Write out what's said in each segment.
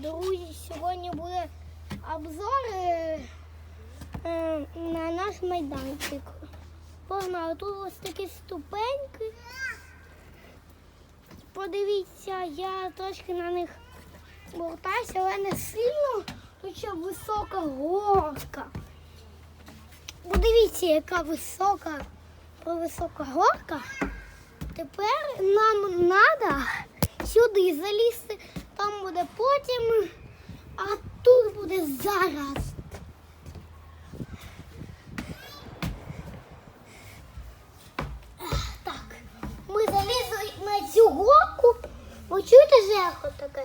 друзі, сьогодні буде обзор е, е, на наш майданчик. Погнали, тут ось такі ступеньки. Подивіться, я трошки на них бортаюся, але не сильно. Тут ще висока горка. Подивіться, яка висока, висока горка. Тепер нам треба сюди залізти, там буде потім, а тут буде зараз. Так, ми залізли на цю горку. Ви чуєте жехо таке?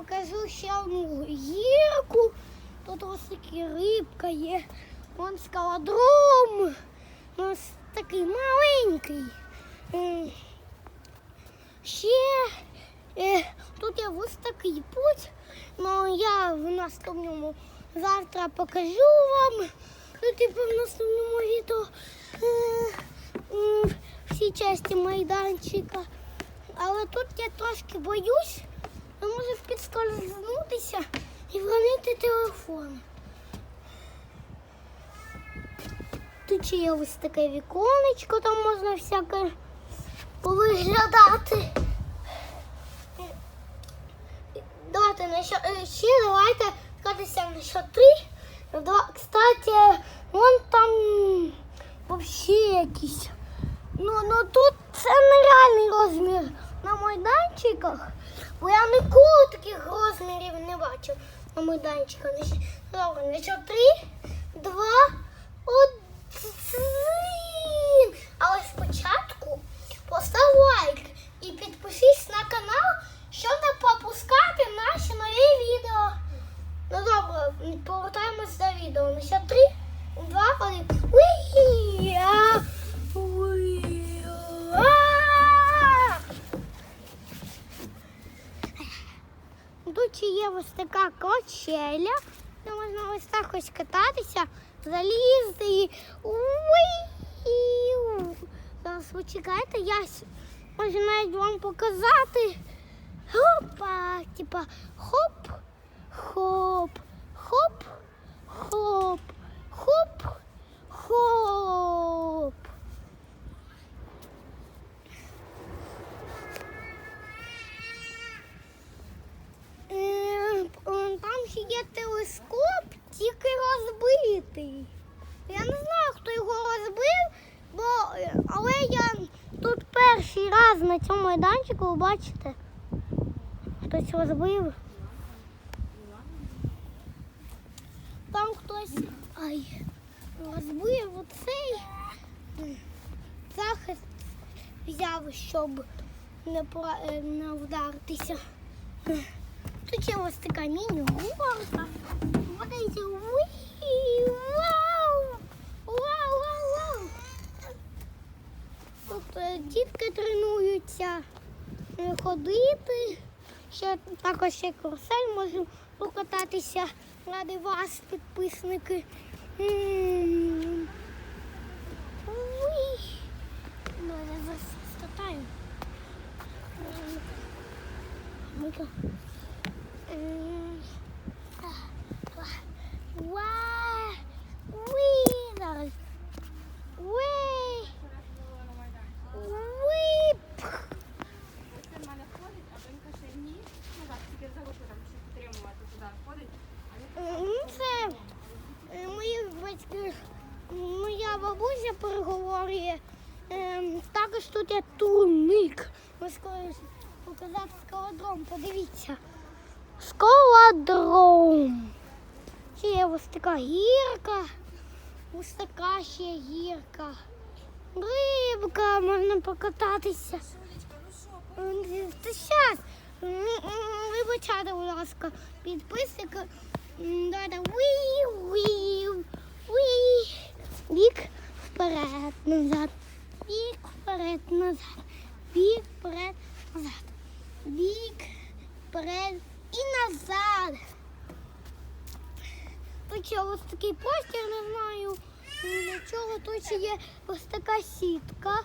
Покажу ще одну гірку. Тут ось такі рибка є. Вон скалодром. Ось такий маленький. Ще е, тут є ось такий путь. Ну я в наступному завтра покажу вам. Ну, типу, в наступному відео е, всі часті майданчика. Але тут я трошки боюсь, я можу підскользнутися і телефон. Тут ще є ось таке віконечко, там можна всяке повиглядати. Давайте на що е, ще давайте катися на що три. Два, кстати, вон там вообще якісь. Ну, ну тут це нереальний розмір на майданчиках. Бо я ніколи таких розмірів не бачив майданчиках. На Добре, на що три, два, один. Але спочатку постав лайк і підпишись на канал, щоб не пропускати наші нові відео. Ну добре, повертаємось до відео. На що три, два, один. Тут є ось така качеля, де можна ось так ось кататися, залізти і Ой! Зараз чекаєте, я можу навіть вам показати. Опа, типа хоп, є телескоп, тільки розбитий. Я не знаю, хто його розбив, бо але я тут перший раз на цьому майданчику, ви бачите, хтось розбив. Там хтось ай, розбив оцей захист взяв, щоб не, не вдаритися. Тут є ось така міні-горка. Подивіться, вау! Вау, вау, вау! Тут е, дітки тренуються ходити. Ще також ще карусель можу покататися ради вас, підписники. М. Ну, я зараз скатаю. Мої батьки, моя бабуся переговорює. Ем, Також тут є турник. Ось показав скалодром. Подивіться. Скалодром. Ще є ось така гірка. Ось така ще гірка. Рибка, можна покататися. М, Вибачайте, будь ласка, підписник. М, Давайте уі, уі, уі. Бік вперед, назад. Бік вперед, назад. Бік вперед, назад. Бік вперед і назад. Тут ось такий постір, не знаю для чого. Тут ще є ось така сітка.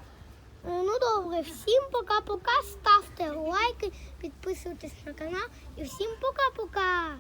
Е, ну добре, всім пока-пока. Ставте лайки, підписуйтесь на канал і всім пока-пока.